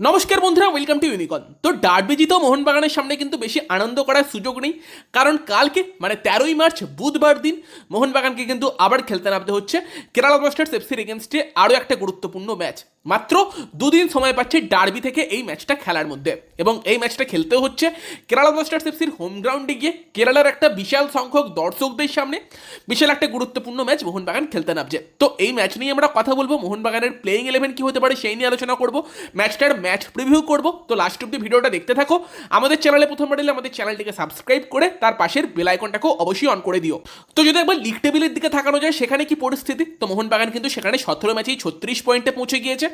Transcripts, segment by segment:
নমস্কার বন্ধুরা welcome to ইউনিকন তো ডার্বি জিতেও মোহনবাগানের সামনে কিন্তু বেশি আনন্দ করার সুযোগ নেই, কারণ কালকে মানে তেরোই মার্চ, বুধবার দিন মোহনবাগানকে কিন্তু আবার খেলতে নামতে হচ্ছে। কেরালা ব্লাস্টার্স এফসির এগেনস্টে আরও একটা গুরুত্বপূর্ণ ম্যাচ মাত্র দুদিন সময় পাচ্ছে ডার্বি থেকে এই ম্যাচটা খেলার মধ্যে। এবং এই ম্যাচটা খেলতেও হচ্ছে কেরালা ব্লাস্টার্স এফসির হোম গ্রাউন্ডে গিয়ে কেরালার একটা বিশাল সংখ্যক দর্শকদের সামনে বিশাল একটা গুরুত্বপূর্ণ ম্যাচ মোহনবাগান খেলতে নামছে। তো এই ম্যাচ নিয়ে আমরা কথা বলব, মোহনবাগানের প্লেইং ইলেভেন কি হতে পারে সেই নিয়ে আলোচনা করব, ম্যাচটার ম্যাচ প্রিভিউ করব। তো লাস্ট অব্দি ভিডিওটা দেখতে থাকো। আমাদের চ্যানেলে প্রথমবার এলে আমাদের চ্যানেলটিকে সাবস্ক্রাইব করে তার পাশের বেল আইকনটাকেও অবশ্যই অন করে দিও। তো যদি একবার লিগ টেবিলের দিকে থাকানো যায়, সেখানে কি পরিস্থিতি? তো মোহনবাগান কিন্তু সেখানে সতেরো ম্যাচেই ছত্রিশ পয়েন্টে পৌঁছে গিয়েছে।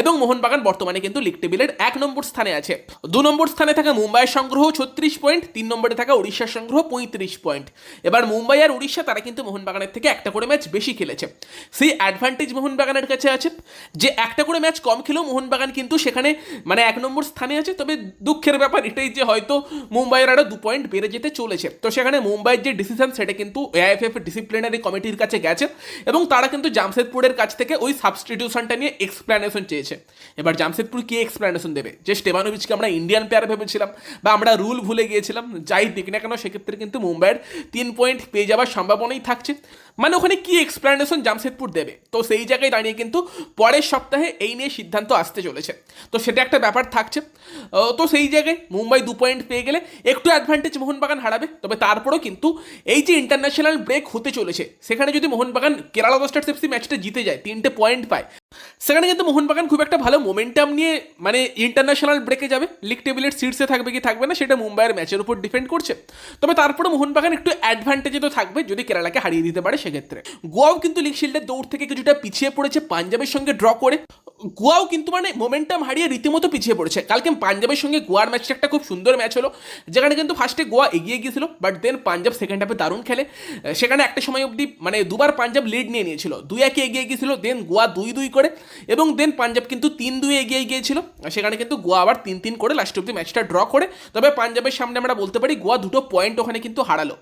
এবং মোহনবাগান বর্তমানে কিন্তু লিগ টেবিলের এক নম্বর স্থানে আছে। দু নম্বর স্থানে থাকা মুম্বাইয়ের সংগ্রহ ছত্রিশ পয়েন্ট তিন নম্বরে থাকা উড়িষ্যার সংগ্রহ পঁয়ত্রিশ পয়েন্ট এবার মুম্বাই আর উড়িষ্যা তারা কিন্তু মোহনবাগানের থেকে একটা করে ম্যাচ বেশি খেলেছে। সেই অ্যাডভান্টেজ মোহনবাগানের কাছে আছে, যে একটা করে ম্যাচ কম খেলেও মোহনবাগান কিন্তু সেখানে মানে এক নম্বর স্থানে আছে। তবে দুঃখের ব্যাপার এটাই যে হয়তো মুম্বাইয়ের আরও দু পয়েন্ট বেড়ে যেতে চলেছে। তো সেখানে মুম্বাইয়ের যে ডিসিশন সেটা কিন্তু এআইএফএফ ডিসিপ্লিনারি কমিটির কাছে গেছে এবং তারা কিন্তু জামশেদপুরের কাছ থেকে ওই সাবস্টিটিউশনটা নিয়ে এক্সপ্লেনেশন চেয়েছে। এবার জামশেদপুর কি এক্সপ্লেনেশন দেবে? যে স্টেবানোভিচকে আমরা ইন্ডিয়ান প্লেয়ার ভেবেছিলাম বা আমরা রুল ভুলে গিয়েছিলাম, যাই দিক না কেন সেক্ষেত্রে কিন্তু মুম্বাইয়ের তিন পয়েন্ট পেয়ে যাওয়ার সম্ভাবনাই থাকছে। মানে ওখানে কি এক্সপ্লেনেশন জামশেদপুর দেবে? তো সেই জায়গায় দাঁড়িয়ে কিন্তু পরের সপ্তাহে এই নিয়ে সিদ্ধান্ত আসতে চলেছে। তো সেটা একটা ব্যাপার থাকছে। তো সেই জায়গায় মুম্বাই দু পয়েন্ট পেয়ে গেলে একটু অ্যাডভান্টেজ মোহনবাগান হারাবে। তবে তারপরেও কিন্তু এই যে ইন্টারন্যাশনাল ব্রেক হতে চলেছে, সেখানে যদি মোহনবাগান কেরালা ব্লাস্টার্স এফসি ম্যাচটা জিতে যায়, তিনটে পয়েন্ট পায় সেখানে কিন্তু মোহনবাগান খুব একটা ভালো মোমেন্টাম নিয়ে মানে ইন্টারন্যাশনাল ব্রেকে যাবে। লিগ টেবিলের সিটসে থাকবে কি থাকবে না, সেটা মুম্বাইয়ের ম্যাচের উপর ডিপেন্ড করছে। তবে তারপরে মোহনবাগান একটু অ্যাডভান্টেজে তো থাকবে, যদি কেরালাকে হারিয়ে দিতে পারে সেক্ষেত্রে। গোয়াও কিন্তু লিগ শিল্ডের দৌড় থেকে কিছুটা পিছিয়ে পড়েছে পাঞ্জাবের সঙ্গে ড্র করে। গোয়াও কিন্তু মানে মোমেন্টাম হারিয়ে রীতিমতো পিছিয়ে পড়েছে। কালকে পাঞ্জাবের সঙ্গে গোয়ার ম্যাচটা একটা খুব সুন্দর ম্যাচ হলো, যেখানে কিন্তু ফার্স্টে গোয়া এগিয়ে গিয়েছিল বাট দেন পাঞ্জাব সেকেন্ড হাফে দারুণ খেলে। সেখানে একটা সময় অবধি মানে দুবার পাঞ্জাব লিড নিয়ে নিয়েছিল। দুই একে এগিয়ে গিয়েছিল দেন গোয়া দুই দুই করে এবং দেন পাঞ্জাব কিন্তু তিন দুই এগিয়ে গিয়েছিল। সেখানে কিন্তু গোয়া আবার তিন তিন করে লাস্ট অব্দি ম্যাচটা ড্র করে। তবে পাঞ্জাবের সামনে আমরা বলতে পারি, গোয়া দুটো পয়েন্ট ওখানে কিন্তু হারালো।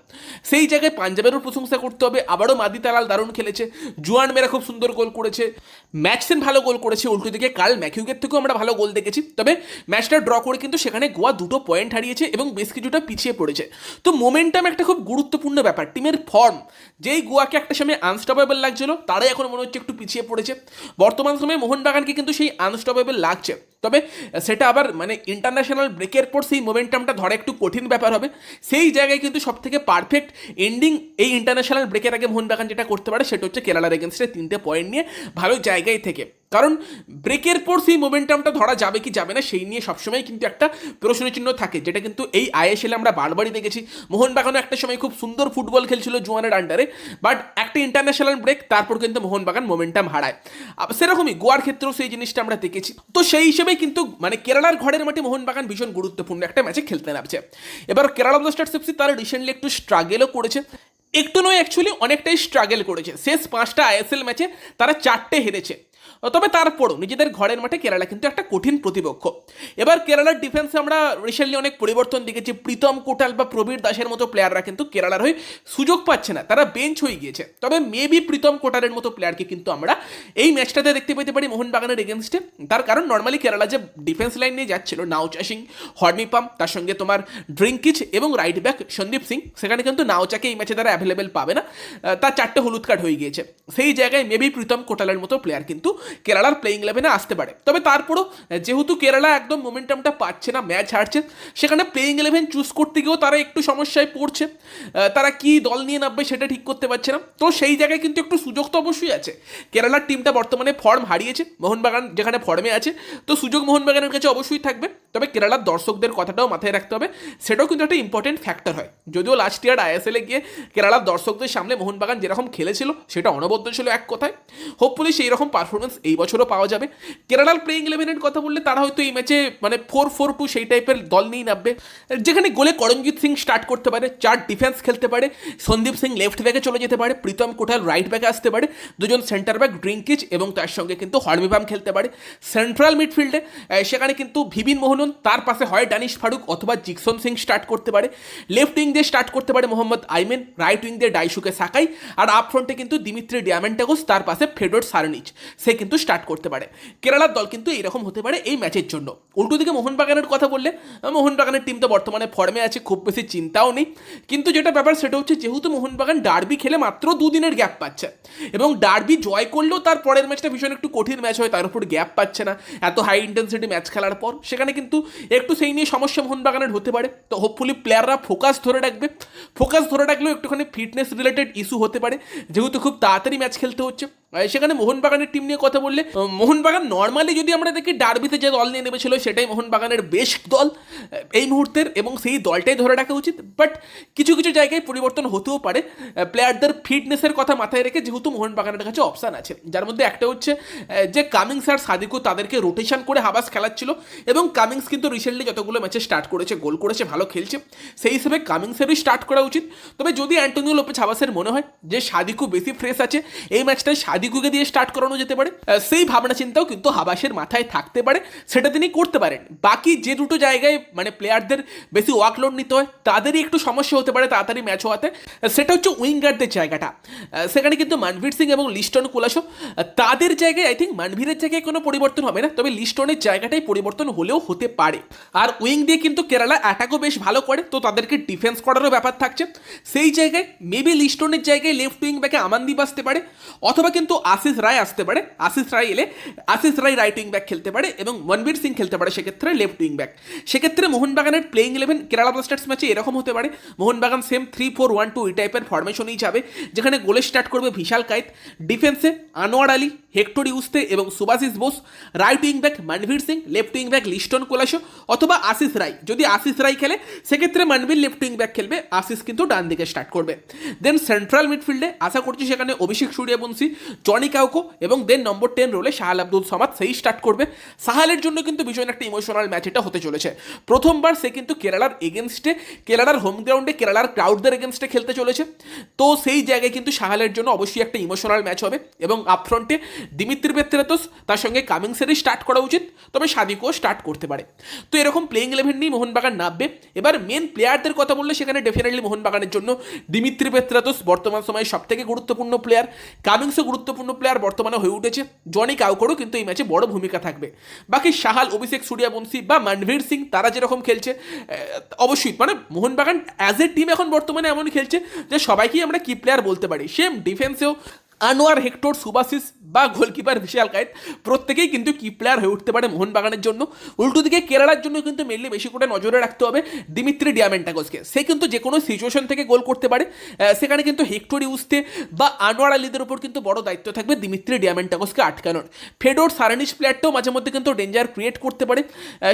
সেই জায়গায় পাঞ্জাবেরও প্রশংসা করতে হবে। আবারও মাদি তালাল দারুণ খেলেছে। জুয়ান মেরা খুব সুন্দর গোল করেছে। ম্যাচসেন ভালো গোল করেছে উল্টো দিকে। কাল ম্যাকিউকের থেকেও আমরা ভালো গোল দেখেছি। তবে ম্যাচটা ড্র করে কিন্তু সেখানে গোয়া দুটো পয়েন্ট হারিয়েছে এবং বেশ কিছুটা পিছিয়ে পড়েছে। তো মোমেন্টাম একটা খুব গুরুত্বপূর্ণ ব্যাপার। টিমের ফর্ম যেই গোয়াকে একটা সময় আনস্টপেবল লাগছিল, তারাই এখন মনে হচ্ছে একটু পিছিয়ে পড়েছে। বর্তমান সময়ে মোহনবাগানকে কিন্তু সেই আনস্টপেবল লাগছে। তবে সেটা আবার মানে ইন্টারন্যাশনাল ব্রেকের পর সেই মোমেন্টামটা ধরা একটু কঠিন ব্যাপার হবে। সেই জায়গায় কিন্তু সব থেকে পারফেক্ট এন্ডিং এই ইন্টারন্যাশনাল ব্রেকের আগে মোহনবাগান যেটা করতে পারে সেটা হচ্ছে কেরালার এগেনস্টে তিনটে পয়েন্ট নিয়ে ভালো জায়গায় থেকে। কারণ ব্রেকের পর সেই মোমেন্টামটা ধরা যাবে কি যাবে না, সেই নিয়ে সবসময় কিন্তু একটা প্রশ্নচিহ্ন থাকে, যেটা কিন্তু এই আইএসএলে আমরা বারবারই দেখেছি। মোহনবাগানও একটা সময় খুব সুন্দর ফুটবল খেলছিল জোয়ানের আন্ডারে বাট একটা ইন্টারন্যাশনাল ব্রেক তারপর কিন্তু মোহনবাগান মোমেন্টাম হারায়। সেরকমই গোয়ার ক্ষেত্রেও সেই জিনিসটা আমরা দেখেছি। তো সেই হিসেবেই কিন্তু মানে কেরালার ঘরের মাঠে মোহনবাগান ভীষণ গুরুত্বপূর্ণ একটা ম্যাচে খেলতে নামছে। এবার কেরালা ব্লাস্টার্স এফসি তারা রিসেন্টলি একটু স্ট্রাগেলও করেছে। একটু নয় অ্যাকচুয়ালি অনেকটাই স্ট্রাগল করেছে। শেষ পাঁচটা আইএসএল ম্যাচে তারা চারটে হেরেছে। তবে তারপরও নিজেদের ঘরের মাঠে কেরালা কিন্তু একটা কঠিন প্রতিপক্ষ। এবার কেরালার ডিফেন্সে আমরা রিসেন্টলি অনেক পরিবর্তন দেখেছি। প্রীতম কোটাল বা প্রবীর দাসের মতো প্লেয়াররা কিন্তু কেরালার হয়ে সুযোগ পাচ্ছে না। তারা বেঞ্চ হয়ে গিয়েছে। তবে মেবি প্রীতম কোটালের মতো প্লেয়ারকে কিন্তু আমরা এই ম্যাচটাতে দেখতে পেতে পারি মোহনবাগানের এগেনস্টে তার কারণ নর্মালি কেরালা যে ডিফেন্স লাইন নিয়ে যাচ্ছিল, নাওচা সিং, হর্নিপাম, তার সঙ্গে তোমার ড্রিঙ্কিচ এবং রাইট ব্যাক সন্দীপ সিং, সেখানে কিন্তু নাওচাকে এই ম্যাচে তারা অ্যাভেলেবেল পাবে না। তার চারটে হলুদ কার্ড হয়ে গিয়েছে। সেই জায়গায় মেবি প্রীতম কোটালের মতো প্লেয়ার কিন্তু কেরালার প্লেইং ইলেভেনে আসতে পারে। তবে তারপরও, যেহেতু কেরালা একদম মোমেন্টামটা পাচ্ছে না ম্যাচ হারছে, সেখানে প্লেইং ইলেভেন চুজ করতে গিয়েও তারা একটু সমস্যায় পড়ছে। তারা কি দল নিয়ে নামবে সেটা ঠিক করতে পারছে না। তো সেই জায়গায় কিন্তু একটু সুযোগ তো অবশ্যই আছে। কেরালার টিমটা বর্তমানে ফর্ম হারিয়েছে, মোহনবাগান যেখানে ফর্মে আছে। তো সুযোগ মোহনবাগানের কাছে অবশ্যই থাকবে। তবে কেরালার দর্শকদের কথাটাও মাথায় রাখতে হবে। সেটাও কিন্তু একটা ইম্পর্টেন্ট ফ্যাক্টর হয়। যদিও লাস্ট ইয়ার আইএসএলে গিয়ে কেরালার দর্শকদের সামনে মোহনবাগান যেরকম খেলেছিল, সেটা অনবদ্য ছিল এক কথায়। হোপফুলি সেই রকম পারফরমেন্স এই বছরও পাওয়া যাবে। কেরালার প্লেইং ইলেভেনের কথা বললে তারা হয়তো এই ম্যাচে মানে ফোর ফোর টু সেই টাইপের দল নিয়ে নামবে। যেখানে গোলে করমজিৎ সিং স্টার্ট করতে পারে, চার ডিফেন্স খেলতে পারে, সন্দীপ সিং লেফট ব্যাকে চলে যেতে পারে, প্রীতম কোঠাল রাইট ব্যাকে আসতে পারে, দুজন সেন্টার ব্যাক ড্রিঙ্কিচ এবং তার সঙ্গে কিন্তু হরমিবাম খেলতে পারে। সেন্ট্রাল মিডফিল্ডে সেখানে কিন্তু ভিবিন মোহন খুলুন তার পাশে হয় ডানিশ ফারুক অথবা জিকসন সিং স্টার্ট করতে পারে। লেফট উইং দিয়ে স্টার্ট করতে পারে মোহাম্মদ আইমেন রাইট উইং দিয়ে ডাইশুকে সাকাই আর আপ ফ্রন্টে কিন্তু দিমিত্রি ডিয়ামেন্টাগোস তার পাশে ফেডোর সারনিচ সে কিন্তু স্টার্ট করতে পারে। কেরালার দল কিন্তু এরকম হতে পারে এই ম্যাচের জন্য। উল্টো দিকে মোহনবাগানের কথা বললে, মোহনবাগানের টিম তো বর্তমানে ফর্মে আছে, খুব বেশি চিন্তাও নেই। কিন্তু যেটা ব্যাপার, সেটা হচ্ছে যেহেতু মোহনবাগান ডার্বি খেলে মাত্র দুদিনের গ্যাপ পাচ্ছে এবং ডার্বি জয় করলেও তার পরের ম্যাচটা ভীষণ একটু কঠিন ম্যাচ হয়, তার উপর গ্যাপ পাচ্ছে না। এত হাই ইন্টেন্সিটি ম্যাচ খেলার পর, সেখানে কিন্তু একটু সেই নিয়ে সমস্যা মোহনবাগানের হতে পারে। তো হোপফুলি প্লেয়াররা ফোকাস ধরে রাখবে। ফোকাস ধরে রাখলেও একটুখানি ফিটনেস রিলেটেড ইস্যু হতে পারে। যেহেতু খুব তাড়াতাড়ি ম্যাচ খেলতে হচ্ছে। সেখানে মোহনবাগানের টিম নিয়ে কথা বললে মোহনবাগান নর্মালি যদি আমরা দেখি ডার্বিতে যে দল নিয়ে নেমেছিল, সেটাই মোহনবাগানের বেস্ট দল এই মুহূর্তের এবং সেই দলটাই ধরে রাখা উচিত। বাট কিছু কিছু জায়গায় পরিবর্তন হতেও পারে। প্লেয়ারদের ফিটনেসের কথা মাথায় রেখে যেহেতু মোহনবাগানের কাছে অপশান আছে। যার মধ্যে একটা হচ্ছে যে কামিংস আর সাদিকু তাদেরকে রোটেশন করে হাবাস খেলাচ্ছিল এবং কামিংস কিন্তু রিসেন্টলি যতগুলো ম্যাচে স্টার্ট করেছে গোল করেছে, ভালো খেলছে, সেই হিসেবে কামিংসেরই স্টার্ট করা উচিত। তবে যদি অ্যান্টোনিও লোপেজ হাবাসের মনে হয়, যে সাদিকু বেশি ফ্রেশ আছে, এই ম্যাচটায় সাদিকুকে দিয়ে স্টার্ট করানো যেতে পারে। সেই ভাবনা চিন্তাও কিন্তু হাবাসের মাথায় থাকতে পারে, সেটা তিনি করতে পারেন। বাকি যে দুটো জায়গায় মানে প্লেয়ারদের বেশি ওয়ার্কলোড নিতে হয়, তাদেরই একটু সমস্যা হতে পারে তাড়াতাড়ি ম্যাচ হওয়াতে। সেটা হচ্ছে উইঙ্গারদের জায়গাটা। সেখানে কিন্তু মানভীর সিং এবং লিস্টন কুলাসো তাদের জায়গায় আই থিঙ্ক মানভীরের জায়গায় কোনো পরিবর্তন হবে না, তবে লিস্টনের জায়গাটাই পরিবর্তন হলেও হতে পারে। আর উইং দিয়ে কিন্তু কেরালা অ্যাটাকও বেশ ভালো করে, তো তাদেরকে ডিফেন্স করারও ব্যাপার থাকছে। সেই জায়গায় মেবি লিস্টনের জায়গায় লেফট উইং ব্যাকে আমান আমানদীপ আসতে পারে, অথবা কিন্তু আশিস রায় আসতে পারে। আশিস রায় এলে Ashish Rai right wing back খেলতে পারে এবং মনবীর সিং খেলতে পারে সেক্ষেত্রে লেফট উইং ব্যাক সেক্ষেত্রে মোহনবাগানের প্লেইং ইলেভেন কেরালা ব্লাস্টার্স ম্যাচে এরকম হতে পারে। Mohun Bagan same three four one two এই টাইপের ফরমেশনেই যাবে, যেখানে গোলে স্টার্ট করবে বিশাল কায়েত। ডিফেন্সে আনোয়ার আলী, হেক্টর ইউস্তে এবং Subhasish Bose. Right wing back Manvir Singh left wing back Liston Colaco অথবা আশিস রায়। যদি আশিস রায় খেলে, সেক্ষেত্রে মনবীর লেফট উইং ব্যাক খেলবে, আশিস কিন্তু ডান দিকে স্টার্ট করবে। দেন সেন্ট্রাল মিডফিল্ডে আশা করছি সেখানে অভিষেক সূর্যবংশী জনি কাউকো এবং দেন নম্বর টেন রোলে শাহাল আব্দুল সামাদ সেই স্টার্ট করবে। সাহালের জন্য কিন্তু ভীষণ একটা ইমোশনাল ম্যাচ এটা হতে চলেছে। প্রথমবার সে কিন্তু কেরালার এগেনস্টে কেরালার হোম গ্রাউন্ডে কেরালার ক্রাউডদের এগেনস্টে খেলতে চলেছে। তো সেই জায়গায় কিন্তু সাহালের জন্য অবশ্যই একটা ইমোশনাল ম্যাচ হবে এবং আপফ্রন্টে দিমিত্রি পেত্রাতোস তার সঙ্গে কামিংসেরই স্টার্ট করা উচিত, তবে সাদিকও স্টার্ট করতে পারে। তো এরকম প্লেইং ইলেভেন নিয়ে মোহনবাগান নামবে। এবার মেন প্লেয়ারদের কথা বললে সেখানে ডেফিনেটলি মোহনবাগানের জন্য দিমিত্রি পেত্রাতোস বর্তমান সময়ে সব থেকে গুরুত্বপূর্ণ প্লেয়ার কামিংসও গুরুত্বপূর্ণ প্লেয়ার বর্তমানে হয়ে উঠেছে। জনি কাউকরও কিন্তু এই ম্যাচে বড় ভূমিকা থাকবে। বাকি সাহাল, অভিষেক সূর্যবংশী বা মানভীর সিং, তারা যেরকম খেলছে অবশ্যই মানে মোহনবাগান অ্যাজ এ টিম এখন বর্তমানে এমন খেলছে যে সবাইকেই আমরা কি প্লেয়ার বলতে পারি। সেম ডিফেন্সেও আনোয়ার হেক্টর সুবাসিস বা গোলকিপার বিশাল কায়েত প্রত্যেকেই কিন্তু কি প্লেয়ার হয়ে উঠতে পারে মোহনবাগানের জন্য। উল্টো দিকে কেরালার জন্য কিন্তু মেনলি বেশি করে নজরে রাখতে হবে দিমিত্রি ডিয়ামেন্টাগোসকে। সে কিন্তু যে কোনো সিচুয়েশন থেকে গোল করতে পারে। সেখানে কিন্তু হেক্টর ইউসতে বা আনোয়ার আলীদের উপর কিন্তু বড় দায়িত্ব থাকবে দিমিত্রি ডিয়ামেন্টাগোসকে আটকানোর। ফেডোর সারানিস প্লেয়ারটাও মাঝে মধ্যে কিন্তু ডেঞ্জার ক্রিয়েট করতে পারে।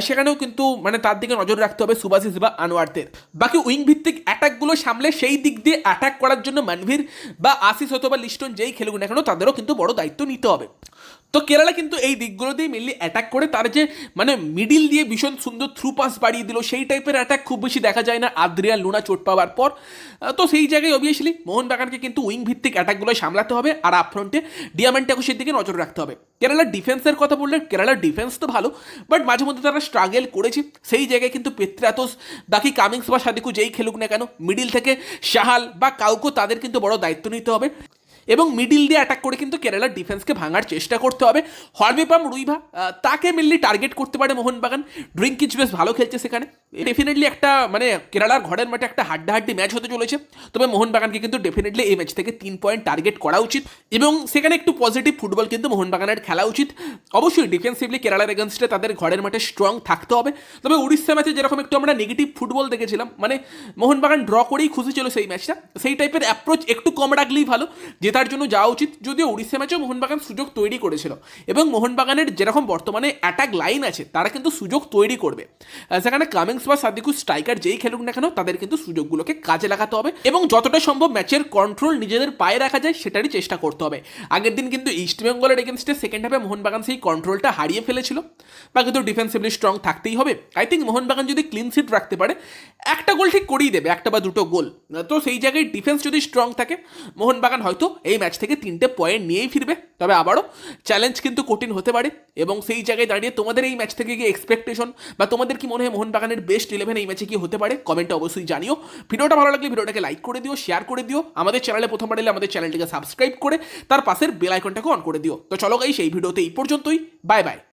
সেখানেও কিন্তু মানে তার দিকে নজর রাখতে হবে সুবাসিস বা আনোয়ারদের। বাকি উইং ভিত্তিক অ্যাটাকগুলো সামলে সেই দিক দিয়ে অ্যাটাক করার জন্য মানভীর বা আশিস অথবা লিস্টন যেই খেলুক না কেন, তাদেরও কিন্তু বড় দায়িত্ব নিতে হবে। তো কেরালা কিন্তু এই দিকগুলো দিয়ে মেনলি অ্যাটাক করে তার যে মানে মিডিল দিয়ে ভীষণ সুন্দর থ্রু পাস বাড়িয়ে দিল, সেই টাইপের অ্যাটাক খুব বেশি দেখা যায় না। আদ্রিয়া লুনা চোট পাওয়ার পর তো সেই জায়গায় অবভিয়াসলি মোহনবাগানকে কিন্তু উইং ভিত্তিক অ্যাটাকগুলো সামলাতে হবে আর আপফ্রন্টে ডিয়ামেন্টাকুশের দিকে নজর রাখতে হবে। কেরালার ডিফেন্সের কথা বললে কেরালার ডিফেন্স তো ভালো বাট মাঝে মধ্যে তারা স্ট্রাগেল করেছে। সেই জায়গায় কিন্তু পেত্রাতোস বাকি কামিংস বা সাদিকু যেই খেলুক না কেন মিডিল থেকে শাহাল বা কাউকে তাদের কিন্তু বড় দায়িত্ব নিতে হবে। এবং মিডিল দিয়ে অ্যাটাক করে কিন্তু কেরালার ডিফেন্সকে ভাঙার চেষ্টা করতে হবে। হরবিপাম রুইভা তাকে মেনলি টার্গেট করতে পারে মোহনবাগান। ড্রিঙ্কিচ বেশ ভালো খেলছে সেখানে। ডেফিনেটলি একটা মানে কেরালার ঘরের মাঠে একটা হাড্ডাহাড্ডি ম্যাচ হতে চলেছে। তবে মোহনবাগানকে কিন্তু ডেফিনেটলি এই ম্যাচ থেকে তিন পয়েন্ট টার্গেট করা উচিত। এবং সেখানে একটু পজিটিভ ফুটবল কিন্তু মোহনবাগানের খেলা উচিত। অবশ্যই ডিফেন্সিভলি কেরালার এগেনস্টে তাদের ঘরের মাঠে স্ট্রং থাকতে হবে। তবে উড়িষ্যা ম্যাচে যেরকম একটু আমরা নেগেটিভ ফুটবল দেখেছিলাম মানে মোহনবাগান ড্র করেই খুশি ছিল সেই ম্যাচটা সেই টাইপের অ্যাপ্রোচ একটু কম রাখলেই ভালো, জেতার জন্য যাওয়া উচিত। যদিও উড়িষ্যা ম্যাচেও মোহনবাগান সুযোগ তৈরি করেছিল। এবং মোহনবাগানের যেরকম বর্তমানে অ্যাটাক লাইন আছে, তারা কিন্তু সুযোগ তৈরি করবে। সেখানে কামিংস বা সাদিকু স্ট্রাইকার যেই খেলুক না কেন, তাদের কিন্তু সুযোগগুলোকে কাজে লাগাতে হবে এবং যতটা সম্ভব ম্যাচের কন্ট্রোল নিজেদের পায়ে রাখা যায়, সেটারই চেষ্টা করতে হবে। আগের দিন কিন্তু ইস্ট বেঙ্গলের এগেনস্টে সেকেন্ড হাফে মোহনবাগান সেই কন্ট্রোলটা হারিয়ে ফেলেছিল। বা কিন্তু ডিফেন্সিভলি স্ট্রং থাকতেই হবে। আই থিঙ্ক মোহনবাগান যদি ক্লিন সিট রাখতে পারে, একটা গোল ঠিক করেই দেবে, একটা বা দুটো গোল তো সেই জায়গায় ডিফেন্স যদি স্ট্রং থাকে, মোহনবাগান হয়তো এই ম্যাচ থেকে তিনটে পয়েন্ট নিয়েই ফিরবে। তবে আবারও চ্যালেঞ্জ কিন্তু কঠিন হতে পারে এবং সেই জায়গায় দাঁড়িয়ে তোমাদের এই ম্যাচ থেকে কি এক্সপেকটেশন বা তোমাদের কি মনে হয় মোহনবাগানের বেস্ট ইলেভেন এই ম্যাচে কি হতে পারে? কমেন্টে অবশ্যই জানিও। ভিডিওটা ভালো লাগলে ভিডিওটাকে লাইক করে দিও শেয়ার করে দিও, আমাদের চ্যানেলে প্রথমবার এলে আমাদের চ্যানেলটিকে সাবস্ক্রাইব করে তার পাশের বেল আইকনটাকে অন করে দিও। তো চলো গাই সেই ভিডিওতে এই পর্যন্তই। Bye bye